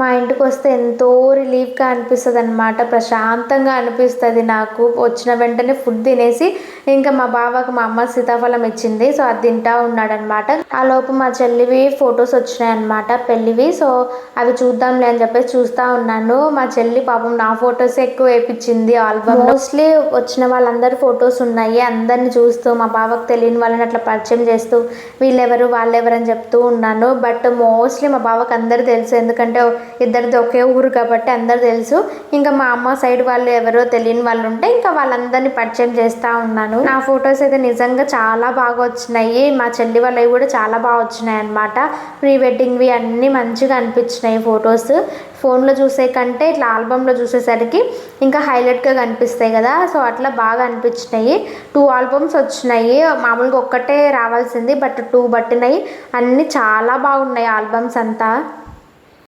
మా ఇంటికి వస్తే ఎంతో రిలీఫ్గా అనిపిస్తుంది అనమాట ప్రశాంతంగా అనిపిస్తుంది నాకు. వచ్చిన వెంటనే ఫుడ్ తినేసి ఇంకా మా బావకు మా అమ్మ సీతాఫలం ఇచ్చింది. సో అది తింటా ఉన్నాడనమాట ఆ లోపు మా చెల్లివి ఫొటోస్ వచ్చినాయి అనమాట పెళ్ళివి. సో అవి చూద్దాంలే అని చెప్పేసి చూస్తూ ఉన్నాను. మా చెల్లి పాపం నా ఫొటోస్ ఎక్కువ వేయించింది ఆల్బమ్ మోస్ట్లీ వచ్చిన వాళ్ళందరి ఫొటోస్ ఉన్నాయి. అందరిని చూస్తూ మా బావకు తెలియని వాళ్ళని అట్లా పరిచయం చేస్తూ వీళ్ళెవరు వాళ్ళెవరు అని చెప్తూ ఉన్నాను. బట్ మోస్ట్లీ మా బావకు అందరు తెలుసు. ఎందుకంటే ఇద్దరిది ఒకే ఊరు కాబట్టి అందరు తెలుసు. ఇంకా మా అమ్మ సైడ్ వాళ్ళు ఎవరో తెలియని వాళ్ళు ఉంటే ఇంకా వాళ్ళందరినీ పరిచయం చేస్తూ ఉన్నాను. నా ఫొటోస్ అయితే నిజంగా చాలా బాగా వచ్చినాయి. మా చెల్లి వాళ్ళవి కూడా చాలా బాగా వచ్చినాయి అనమాట ప్రీ వెడ్డింగ్వి అన్నీ మంచిగా అనిపించినాయి ఫొటోస్. ఫోన్లో చూసే కంటే ఇట్లా ఆల్బంలో చూసేసరికి ఇంకా హైలైట్గా కనిపిస్తాయి కదా. సో అట్లా బాగా అనిపించినాయి. టూ ఆల్బమ్స్ వచ్చినాయి. మామూలుగా ఒక్కటే రావాల్సింది బట్ టూ పట్టినాయి అన్నీ చాలా బాగున్నాయి ఆల్బమ్స్ అంతా.